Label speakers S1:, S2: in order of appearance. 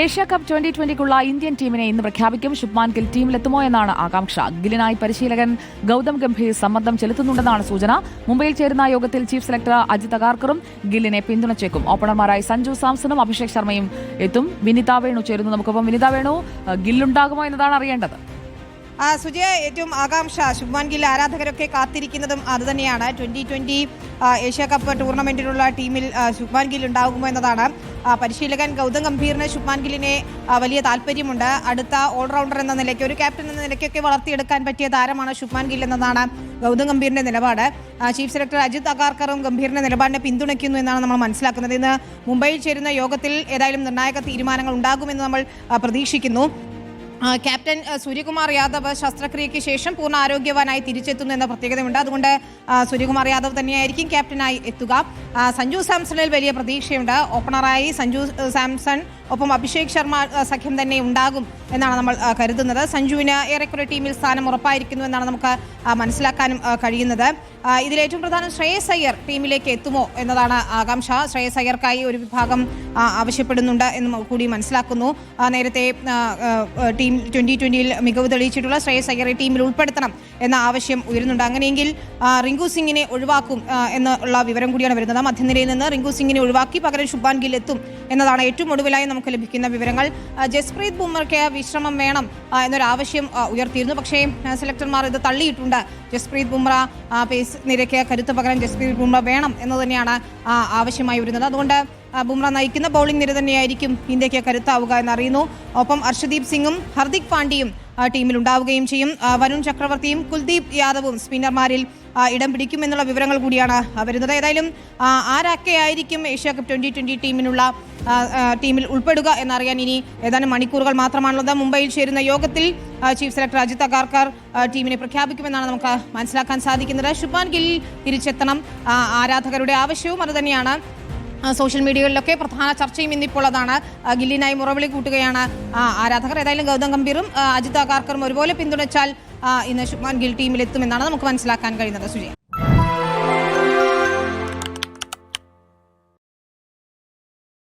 S1: Asia cup twenty ട്വന്റിക്കുള്ള Indian ടീമിനെ ഇന്ന് പ്രഖ്യാപിക്കും. ശുഭ്മാൻ ഗിൽ ടീമിലെത്തുമോ എന്നാണ് ആകാംക്ഷ. ഗിലിനായി പരിശീലകൻ ഗൗതം ഗംഭീർ സമ്മർദ്ദം ചെലുത്തുന്നുണ്ടെന്നാണ് സൂചന. മുംബൈയിൽ ചേരുന്ന യോഗത്തിൽ ചീഫ് സെലക്ടർ അജിത് അഗാർക്കറും ഗില്ലിനെ പിന്തുണച്ചേക്കും. ഓപ്പണർമാരായി സഞ്ജു സാംസണും അഭിഷേക് ശർമ്മയും എത്തും. വിനിത വേണു ചേരുന്നു. നമുക്കൊപ്പം വിനിത വേണു. ഗില്ലുണ്ടാകുമോ എന്നതാണ് അറിയേണ്ടത്.
S2: സുജയ ഏറ്റവും ആകാംക്ഷ ശുഭ്മാൻ ഗിൽ ആരാധകരൊക്കെ കാത്തിരിക്കുന്നതും അതുതന്നെയാണ്. ട്വന്റി ട്വന്റി ഏഷ്യ കപ്പ് ടൂർണമെന്റിലുള്ള ടീമിൽ ശുഭ്മാൻ ഗിൽ ഉണ്ടാകുമോ എന്നതാണ്. പരിശീലകൻ ഗൗതം ഗംഭീറിന് ശുഭ്മാൻ ഗില്ലിനെ വലിയ താല്പര്യമുണ്ട്. അടുത്ത ഓൾറൗണ്ടർ എന്ന നിലയ്ക്ക് ഒരു ക്യാപ്റ്റൻ എന്ന നിലയ്ക്കൊക്കെ വളർത്തിയെടുക്കാൻ പറ്റിയ താരമാണ് ശുഭ്മാൻ ഗിൽ എന്നതാണ് ഗൗതം ഗംഭീറിന്റെ നിലപാട്. ചീഫ് സെലക്ടർ അജിത് അഗാർക്കറും ഗംഭീറിന്റെ നിലപാടിനെ പിന്തുണയ്ക്കുന്നു എന്നാണ് നമ്മൾ മനസ്സിലാക്കുന്നത്. ഇന്ന് മുംബൈയിൽ ചേരുന്ന യോഗത്തിൽ ഏതായാലും നിർണായക തീരുമാനങ്ങൾ ഉണ്ടാകുമെന്ന് നമ്മൾ പ്രതീക്ഷിക്കുന്നു. ക്യാപ്റ്റൻ സൂര്യകുമാർ യാദവ് ശസ്ത്രക്രിയയ്ക്ക് ശേഷം പൂർണ ആരോഗ്യവാനായി തിരിച്ചെത്തുന്നു എന്ന പ്രത്യേകതയുണ്ട്. അതുകൊണ്ട് സൂര്യകുമാർ യാദവ് തന്നെയായിരിക്കും ക്യാപ്റ്റനായി എത്തുക. സഞ്ജു സാംസണിൽ വലിയ പ്രതീക്ഷയുണ്ട്. ഓപ്പണറായി സഞ്ജു സാംസൺ ഒപ്പം അഭിഷേക് ശർമ്മ സഖ്യം തന്നെ ഉണ്ടാകും എന്നാണ് നമ്മൾ കരുതുന്നത്. സഞ്ജുവിന് ഏറെക്കുറെ ടീമിൽ സ്ഥാനം ഉറപ്പായിരിക്കുന്നു എന്നാണ് നമുക്ക് മനസ്സിലാക്കാനും കഴിയുന്നത്. ഇതിലേറ്റവും പ്രധാനം ശ്രേയസ് അയ്യർ ടീമിലേക്ക് എത്തുമോ എന്നതാണ് ആകാംക്ഷ. ശ്രേയസ് അയ്യർക്കായി ഒരു വിഭാഗം ആവശ്യപ്പെടുന്നുണ്ട് എന്ന് കൂടി മനസ്സിലാക്കുന്നു. നേരത്തെ ആ, ടീം ട്വന്റി ട്വന്റിയിൽ മികവ് തെളിയിച്ചിട്ടുള്ള ശ്രേയസ് അയ്യറെ ടീമിൽ ഉൾപ്പെടുത്തണം എന്ന ആവശ്യം ഉയരുന്നുണ്ട്. അങ്ങനെയെങ്കിൽ റിങ്കു സിംഗിനെ ഒഴിവാക്കും എന്നുള്ള വിവരം കൂടിയാണ് വരുന്നത്. മധ്യനിരയിൽ നിന്ന് റിങ്കു സിംഗിനെ ഒഴിവാക്കി പകരം ശുഭാൻ ഗിൽ എത്തും എന്നതാണ് ഏറ്റവും ഒടുവിലായി നമുക്ക് ലഭിക്കുന്ന വിവരങ്ങൾ. ജസ്പ്രീത് ബുമ്മർക്ക് വിശ്രമം വേണം എന്നൊരു ആവശ്യം ഉയർത്തിയിരുന്നു. പക്ഷേ സെലക്ടർമാർ ഇത് തള്ളിയിട്ടുണ്ട്. ജസ്പ്രീത് ബുംറ പേസ് നിരക്ക് കരുത്ത് പകരം ജസ്പ്രീത് ബുംറ വേണം എന്ന് തന്നെയാണ് ആവശ്യമായി വരുന്നത്. അതുകൊണ്ട് ബുംറ നയിക്കുന്ന ബൗളിംഗ് നിര തന്നെയായിരിക്കും ഇന്ത്യയ്ക്ക് കരുത്താവുക എന്നറിയുന്നു. ഒപ്പം അർഷദീപ് സിംഗും ഹർദിക് പാണ്ഡ്യയും ടീമിൽ ഉണ്ടാവുകയും ചെയ്യും. വരുൺ ചക്രവർത്തിയും കുൽദീപ് യാദവും സ്പിന്നർമാരിൽ ഇടം പിടിക്കുമെന്നുള്ള വിവരങ്ങൾ കൂടിയാണ് വരുന്നത്. ഏതായാലും ആരൊക്കെ ആയിരിക്കും ഏഷ്യ കപ്പ് ട്വന്റി ട്വന്റി ടീമിനുള്ള ടീമിൽ ഉൾപ്പെടുക എന്നറിയാൻ ഇനി ഏതാനും മണിക്കൂറുകൾ മാത്രമാണുള്ളത്. മുംബൈയിൽ ചേരുന്ന യോഗത്തിൽ ചീഫ് സെലക്ടർ അജിത് അഗാർക്കർ ടീമിനെ പ്രഖ്യാപിക്കുമെന്നാണ് നമുക്ക് മനസ്സിലാക്കാൻ സാധിക്കുന്നത്. ശുഭാൻ ഗിൽ തിരിച്ചെത്തണം. ആരാധകരുടെ ആവശ്യവും അതുതന്നെയാണ് സോഷ്യൽ മീഡിയകളിലൊക്കെ പ്രധാന ചർച്ചയും ഇന്നിപ്പോൾ അതാണ്. ഗില്ലിനായി മുറവിളി കൂട്ടുകയാണ് ആരാധകർ. ഏതായാലും ഗൗതം ഗംഭീറും അജിത് അഗാർക്കറും ഒരുപോലെ പിന്തുണച്ചാൽ ഇന്ന് ശുഭ്മാൻ ഗിൽ ടീമിലെത്തുമെന്നാണ് നമുക്ക് മനസ്സിലാക്കാൻ കഴിയുന്നത്. സുജയ.